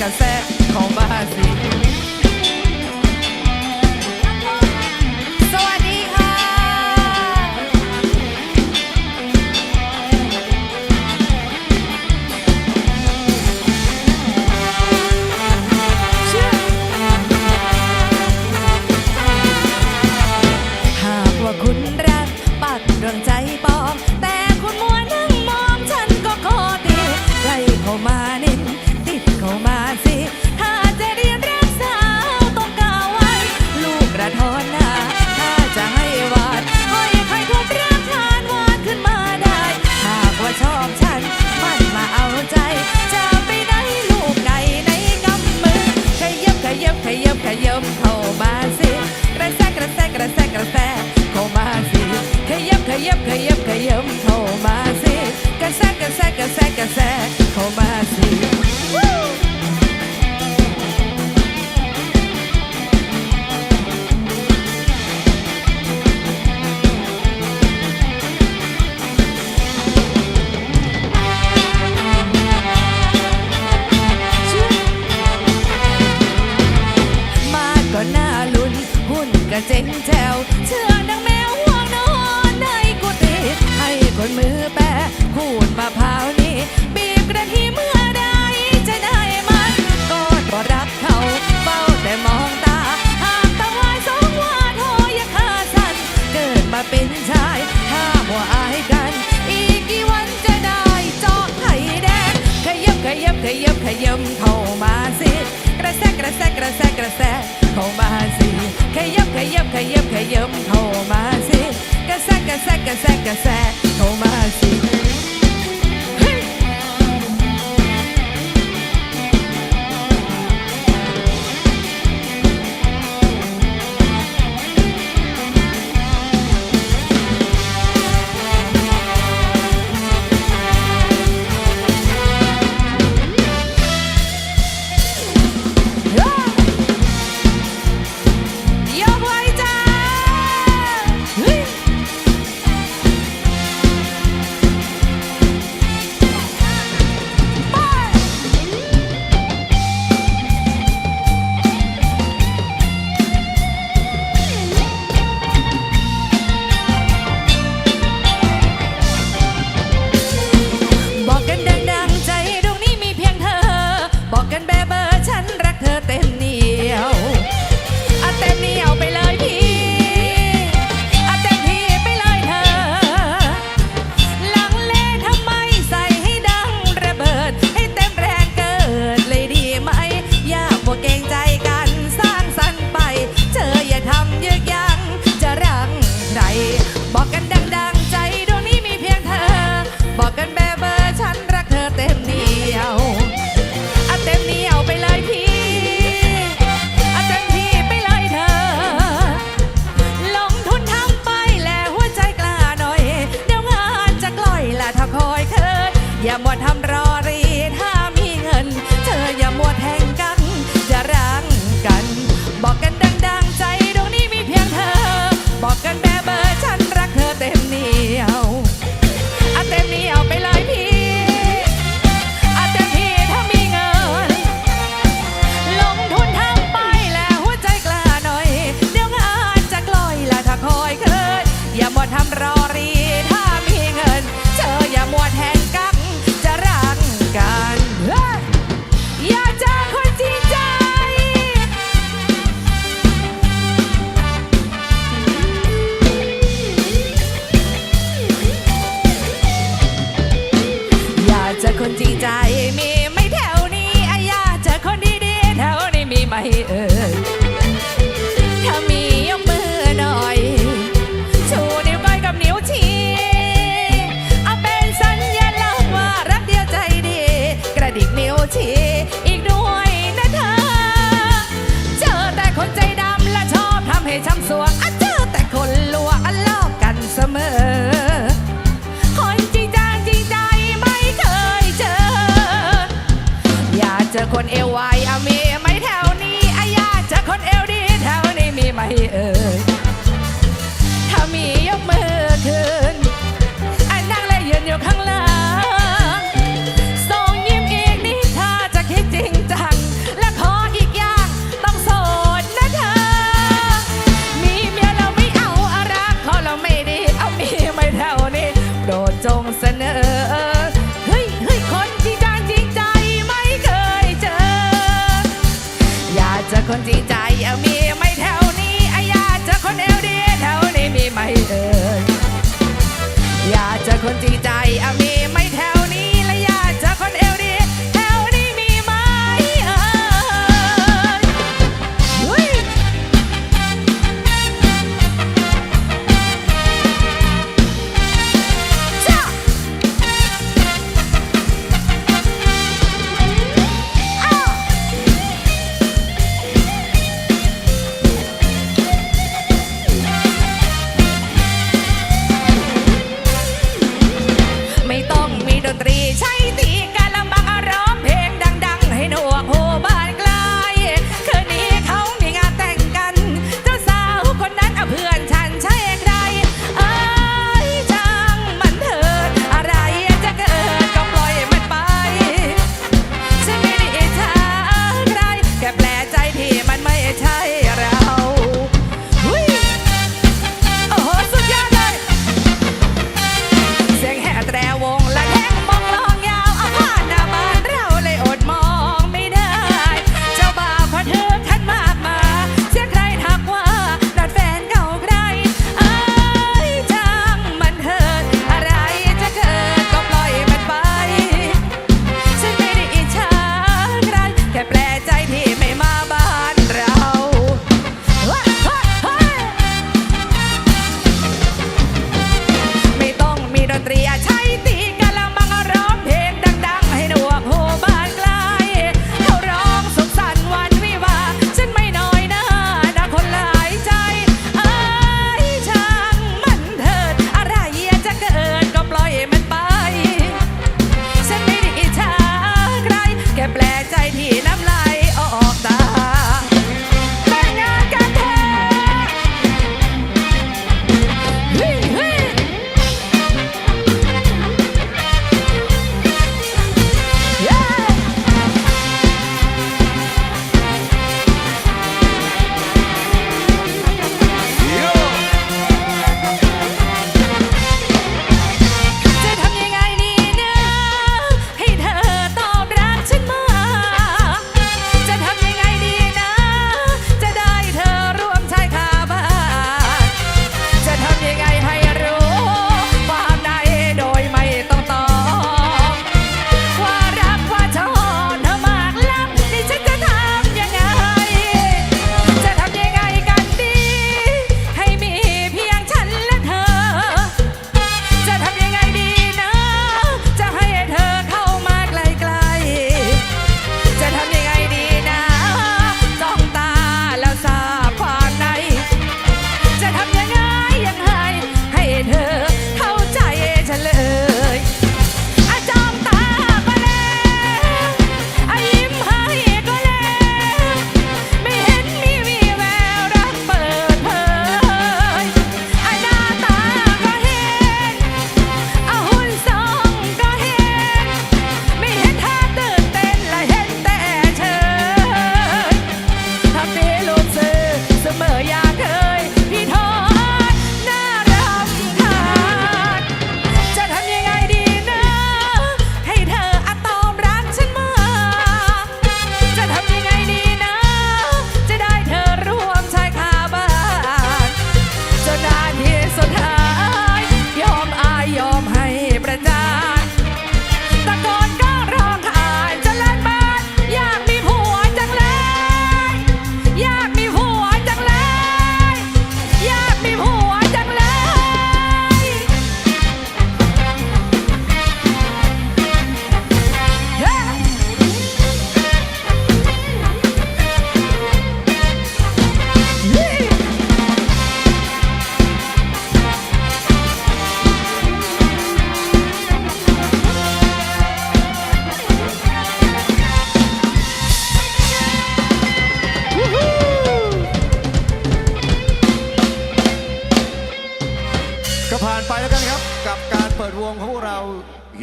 กระแสของบ้านสีาลุนหุ่นกระเจ็งแถวเชื่อดังแมวห่วงนอนในกุฏิให้คนมือแปะขูดมะพร้าวนี้ บีบกระทีเมื่อใดจะได้มันก็บ่รักเขาเฝ้าแต่มองตาหากตะวายสองวาดหอยาค่าสัน เกิดมาเป็นชายถ้าหัวอายกัน อีกกี่วันจะได้จอกไข่แดงขยับขยับขยับขยับเข้ามาสิกระแซกกระแซกกระแซกกระแซ เข้ามาสิขยับขยับขยับขยับเข้ามาสิกระแซกกระแซกกระแซกกระแซเข้ามาสิ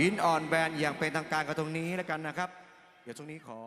หินอ่อนแบนอย่างเป็นทางการกันตรงนี้แล้วกันนะครับ เดี๋ยวตรงนี้ขอ